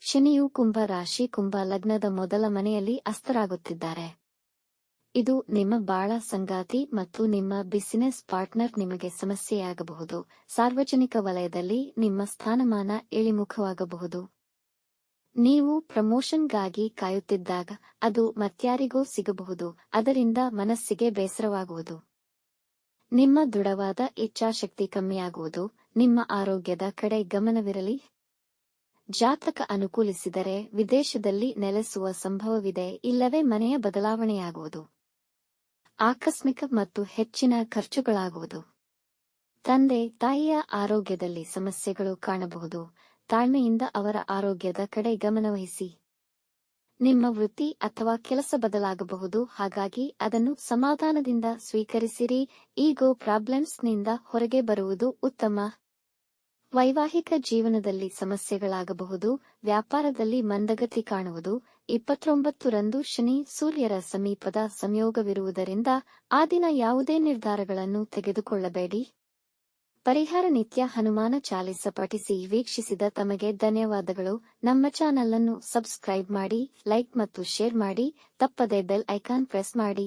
ಶನಿಯು ಕುಂಭ ರಾಶಿ ಕುಂಭ ಲಗ್ನದ ಮೊದಲ ಮನೆಯಲ್ಲಿ ಅಸ್ತರಾಗುತ್ತಿದ್ದಾರೆ. ಇದು ನಿಮ್ಮ ಬಾಳ ಸಂಗಾತಿ ಮತ್ತು ನಿಮ್ಮ ಬಿಸಿನೆಸ್ ಪಾರ್ಟ್ನರ್ ನಿಮಗೆ ಸಮಸ್ಯೆಯಾಗಬಹುದು. ಸಾರ್ವಜನಿಕ ವಲಯದಲ್ಲಿ ನಿಮ್ಮ ಸ್ಥಾನಮಾನ ಇಳಿಮುಖವಾಗಬಹುದು. ನೀವು ಪ್ರಮೋಷನ್ಗಾಗಿ ಕಾಯುತ್ತಿದ್ದಾಗ ಅದು ಮತ್ಯಾರಿಗೂ ಸಿಗಬಹುದು, ಅದರಿಂದ ಮನಸ್ಸಿಗೆ ಬೇಸರವಾಗುವುದು. ನಿಮ್ಮ ದೃಢವಾದ ಇಚ್ಛಾಶಕ್ತಿ ಕಮ್ಮಿಯಾಗುವುದು, ನಿಮ್ಮ ಆರೋಗ್ಯದ ಕಡೆ ಗಮನವಿರಲಿ. ಜಾತಕ ಅನುಕೂಲಿಸಿದರೆ ವಿದೇಶದಲ್ಲಿ ನೆಲೆಸುವ ಸಂಭವವಿದೆ, ಇಲ್ಲವೇ ಮನೆಯ ಬದಲಾವಣೆಯಾಗುವುದು. ಆಕಸ್ಮಿಕ ಮತ್ತು ಹೆಚ್ಚಿನ ಖರ್ಚುಗಳಾಗುವುದು. ತಂದೆ, ತಾಯಿಯ ಆರೋಗ್ಯದಲ್ಲಿ ಸಮಸ್ಯೆಗಳು ಕಾಣಬಹುದು. ತಾಳ್ಮೆಯಿಂದ ಅವರ ಆರೋಗ್ಯದ ಕಡೆ ಗಮನವಹಿಸಿ. ನಿಮ್ಮ ವೃತ್ತಿ ಅಥವಾ ಕೆಲಸ ಬದಲಾಗಬಹುದು, ಹಾಗಾಗಿ ಅದನ್ನು ಸಮಾಧಾನದಿಂದ ಸ್ವೀಕರಿಸಿರಿ. ಈಗೋ ಪ್ರಾಬ್ಲಮ್ಸ್ನಿಂದ ಹೊರಗೆ ಬರುವುದು ಉತ್ತಮ. ವೈವಾಹಿಕ ಜೀವನದಲ್ಲಿ ಸಮಸ್ಯೆಗಳಾಗಬಹುದು, ವ್ಯಾಪಾರದಲ್ಲಿ ಮಂದಗತಿ ಕಾಣುವುದು ಇಪ್ಪತ್ತೊಂಬತ್ತರಂದು ಶನಿ ಸೂರ್ಯರ ಸಮೀಪದ ಸಂಯೋಗವಿರುವುದರಿಂದ ಆ ದಿನ ಯಾವುದೇ ನಿರ್ಧಾರಗಳನ್ನು ತೆಗೆದುಕೊಳ್ಳಬೇಡಿ. ಪರಿಹಾರ ನಿತ್ಯ ಹನುಮಾನ ಚಾಲಿಸ ಪಠಿಸಿ ವೀಕ್ಷಿಸಿದ ತಮಗೆ ಧನ್ಯವಾದಗಳು. ನಮ್ಮ ಚಾನಲ್ ಅನ್ನು ಸಬ್ಸ್ಕ್ರೈಬ್ ಮಾಡಿ, ಲೈಕ್ ಮತ್ತು ಶೇರ್ ಮಾಡಿ, ತಪ್ಪದೆ ಬೆಲ್ ಐಕಾನ್ ಪ್ರೆಸ್ ಮಾಡಿ.